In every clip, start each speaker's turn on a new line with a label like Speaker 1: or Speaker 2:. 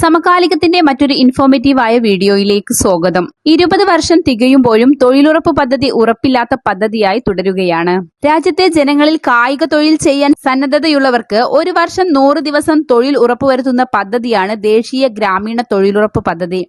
Speaker 1: സമകാലികത്തിന്റെ മറ്റൊരു ഇൻഫോർമേറ്റീവായ വീഡിയോയിലേക്ക് സ്വാഗതം. ഇരുപത് വർഷം തികയുമ്പോഴും തൊഴിലുറപ്പ് പദ്ധതി ഉറപ്പില്ലാത്ത പദ്ധതിയായി തുടരുകയാണ്. രാജ്യത്തെ ജനങ്ങളിൽ കായിക തൊഴിൽ ചെയ്യാൻ സന്നദ്ധതയുള്ളവർക്ക് ഒരു വർഷം നൂറ് ദിവസം തൊഴിൽ ഉറപ്പുവരുത്തുന്ന പദ്ധതിയാണ് ദേശീയ ഗ്രാമീണ തൊഴിലുറപ്പ് പദ്ധതി.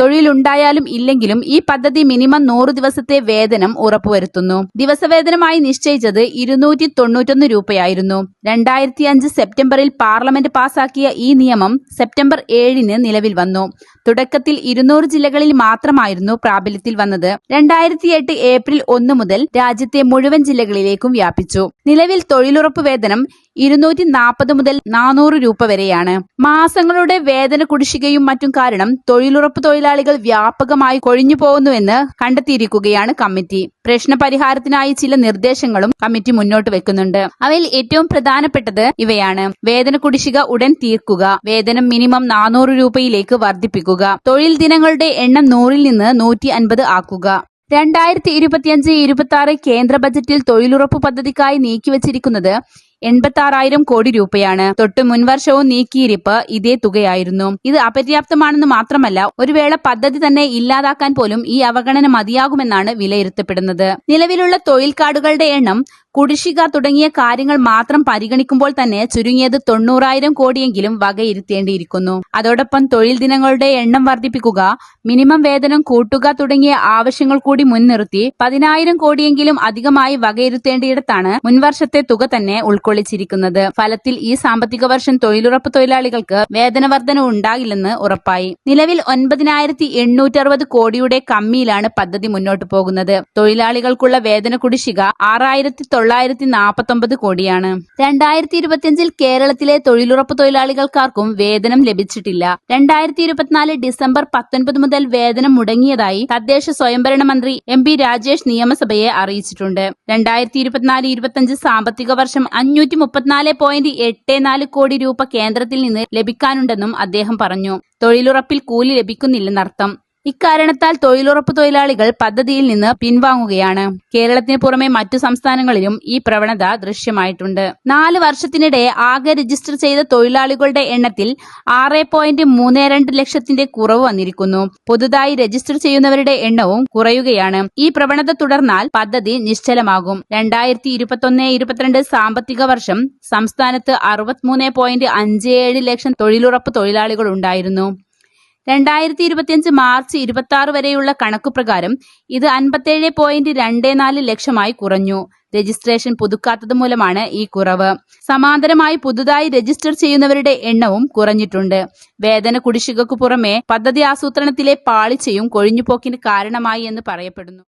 Speaker 1: തൊഴിലുണ്ടായാലും ഇല്ലെങ്കിലും ഈ പദ്ധതി മിനിമം നൂറ് ദിവസത്തെ വേതനം ഉറപ്പുവരുത്തുന്നു. ദിവസവേതനമായി നിശ്ചയിച്ചത് ഇരുന്നൂറ്റി തൊണ്ണൂറ്റൊന്ന് രൂപയായിരുന്നു. രണ്ടായിരത്തി അഞ്ച് സെപ്റ്റംബറിൽ പാർലമെന്റ് പാസാക്കിയ ഈ നിയമം സെപ്റ്റംബർ ഏഴിന് നിലവിൽ വന്നു. തുടക്കത്തിൽ ഇരുന്നൂറ് ജില്ലകളിൽ മാത്രമായിരുന്നു പ്രാബല്യത്തിൽ വന്നത്. രണ്ടായിരത്തി എട്ട് ഏപ്രിൽ ഒന്ന് മുതൽ രാജ്യത്തെ മുഴുവൻ ജില്ലകളിലേക്കും വ്യാപിച്ചു. നിലവിൽ തൊഴിലുറപ്പ് വേതനം ഇരുന്നൂറ്റി നാൽപ്പത് മുതൽ നാനൂറ് രൂപ വരെയാണ്. മാസങ്ങളുടെ വേതന കുടിശ്ശികയും മറ്റും കാരണം തൊഴിലുറപ്പ് തൊഴിലാളികൾ വ്യാപകമായി കൊഴിഞ്ഞു പോകുന്നുവെന്ന് കണ്ടെത്തിയിരിക്കുകയാണ് കമ്മിറ്റി. പ്രശ്നപരിഹാരത്തിനായി ചില നിർദ്ദേശങ്ങളും കമ്മിറ്റി മുന്നോട്ട് വെക്കുന്നുണ്ട്. അവയിൽ ഏറ്റവും പ്രധാനപ്പെട്ടത് ഇവയാണ്. വേതന കുടിശ്ശിക ഉടൻ തീർക്കുക. വേതനം മിനിമം നാനൂറ് രൂപയിലേക്ക് വർദ്ധിപ്പിക്കുക. തൊഴിൽ ദിനങ്ങളുടെ എണ്ണം നൂറിൽ നിന്ന് നൂറ്റി അൻപത് ആക്കുക. രണ്ടായിരത്തി ഇരുപത്തിയഞ്ച് ഇരുപത്തി ആറ് കേന്ദ്ര ബജറ്റിൽ തൊഴിലുറപ്പ് പദ്ധതിക്കായി നീക്കിവച്ചിരിക്കുന്നത് എൺപത്തി കോടി രൂപയാണ്. തൊട്ട് മുൻവർഷവും നീക്കിയിരിപ്പ് ഇതേ തുകയായിരുന്നു. ഇത് അപര്യാപ്തമാണെന്ന് മാത്രമല്ല ഒരു വേള പദ്ധതി തന്നെ ഇല്ലാതാക്കാൻ പോലും ഈ അവഗണന മതിയാകുമെന്നാണ് വിലയിരുത്തപ്പെടുന്നത്. നിലവിലുള്ള തൊഴിൽ കാർഡുകളുടെ എണ്ണം കുടിശ്ശിക തുടങ്ങിയ കാര്യങ്ങൾ മാത്രം പരിഗണിക്കുമ്പോൾ തന്നെ ചുരുങ്ങിയത് തൊണ്ണൂറായിരം കോടിയെങ്കിലും വകയിരുത്തേണ്ടിയിരിക്കുന്നു. അതോടൊപ്പം തൊഴിൽ ദിനങ്ങളുടെ എണ്ണം വർദ്ധിപ്പിക്കുക മിനിമം വേതനം കൂട്ടുക തുടങ്ങിയ ആവശ്യങ്ങൾ കൂടി മുൻനിർത്തി പതിനായിരം കോടിയെങ്കിലും അധികമായി വകയിരുത്തേണ്ടിയിടത്താണ് മുൻവർഷത്തെ തുക തന്നെ ഉൾക്കൊള്ളിച്ചിരിക്കുന്നത്. ഫലത്തിൽ ഈ സാമ്പത്തിക വർഷം തൊഴിലുറപ്പ് തൊഴിലാളികൾക്ക് വേതന വർധന ഉണ്ടാകില്ലെന്ന് ഉറപ്പായി. നിലവിൽ ഒൻപതിനായിരത്തി എണ്ണൂറ്റി അറുപത് കോടിയുടെ കമ്മിയിലാണ് പദ്ധതി മുന്നോട്ട് പോകുന്നത്. തൊഴിലാളികൾക്കുള്ള വേതന കുടിശ്ശിക ആറായിരത്തി തൊള്ളായിരത്തി നാൽപ്പത്തി ഒമ്പത് കോടിയാണ്. രണ്ടായിരത്തി ഇരുപത്തിയഞ്ചിൽ കേരളത്തിലെ തൊഴിലുറപ്പ് തൊഴിലാളികൾക്കാർക്കും വേതനം ലഭിച്ചിട്ടില്ല. രണ്ടായിരത്തി ഇരുപത്തിനാല് ഡിസംബർ പത്തൊൻപത് മുതൽ വേതനം മുടങ്ങിയതായി തദ്ദേശ സ്വയംഭരണ മന്ത്രി എം പി രാജേഷ് നിയമസഭയെ അറിയിച്ചിട്ടുണ്ട്. രണ്ടായിരത്തി ഇരുപത്തിനാല് ഇരുപത്തിയഞ്ച് സാമ്പത്തിക വർഷം അഞ്ഞൂറ്റി മുപ്പത്തിനാല് പോയിന്റ് എട്ട് നാല് കോടി രൂപ കേന്ദ്രത്തിൽ നിന്ന് ലഭിക്കാനുണ്ടെന്നും അദ്ദേഹം പറഞ്ഞു. തൊഴിലുറപ്പിൽ കൂലി ലഭിക്കുന്നില്ലെന്നർത്ഥം. ഇക്കാരണത്താൽ തൊഴിലുറപ്പ് തൊഴിലാളികൾ പദ്ധതിയിൽ നിന്ന് പിൻവാങ്ങുകയാണ്. കേരളത്തിന് പുറമെ മറ്റു സംസ്ഥാനങ്ങളിലും ഈ പ്രവണത ദൃശ്യമായിട്ടുണ്ട്. നാല് വർഷത്തിനിടെ ആകെ രജിസ്റ്റർ ചെയ്ത തൊഴിലാളികളുടെ എണ്ണത്തിൽ ആറ് പോയിന്റ് മൂന്ന് രണ്ട് ലക്ഷത്തിന്റെ കുറവ് വന്നിരിക്കുന്നു. പുതുതായി രജിസ്റ്റർ ചെയ്യുന്നവരുടെ എണ്ണവും കുറയുകയാണ്. ഈ പ്രവണത തുടർന്നാൽ പദ്ധതി നിശ്ചലമാകും. രണ്ടായിരത്തി ഇരുപത്തൊന്ന് ഇരുപത്തിരണ്ട് സാമ്പത്തിക വർഷം സംസ്ഥാനത്ത് അറുപത്തിമൂന്ന് പോയിന്റ് അഞ്ച് ഏഴ് ലക്ഷം തൊഴിലുറപ്പ് തൊഴിലാളികൾ ഉണ്ടായിരുന്നു. രണ്ടായിരത്തി ഇരുപത്തിയഞ്ച് മാർച്ച് ഇരുപത്തി ആറ് വരെയുള്ള കണക്കുപ്രകാരം ഇത് അൻപത്തേഴ് പോയിന്റ് രണ്ട് നാല് ലക്ഷമായി കുറഞ്ഞു. രജിസ്ട്രേഷൻ പുതുക്കാത്തത് മൂലമാണ് ഈ കുറവ്. സമാന്തരമായി പുതുതായി രജിസ്റ്റർ ചെയ്യുന്നവരുടെ എണ്ണവും കുറഞ്ഞിട്ടുണ്ട്. വേതന കുടിശ്ശികക്കു പുറമെ പദ്ധതി ആസൂത്രണത്തിലെ പാളിച്ചയും കൊഴിഞ്ഞുപോക്കിന് കാരണമായി എന്ന് പറയപ്പെടുന്നു.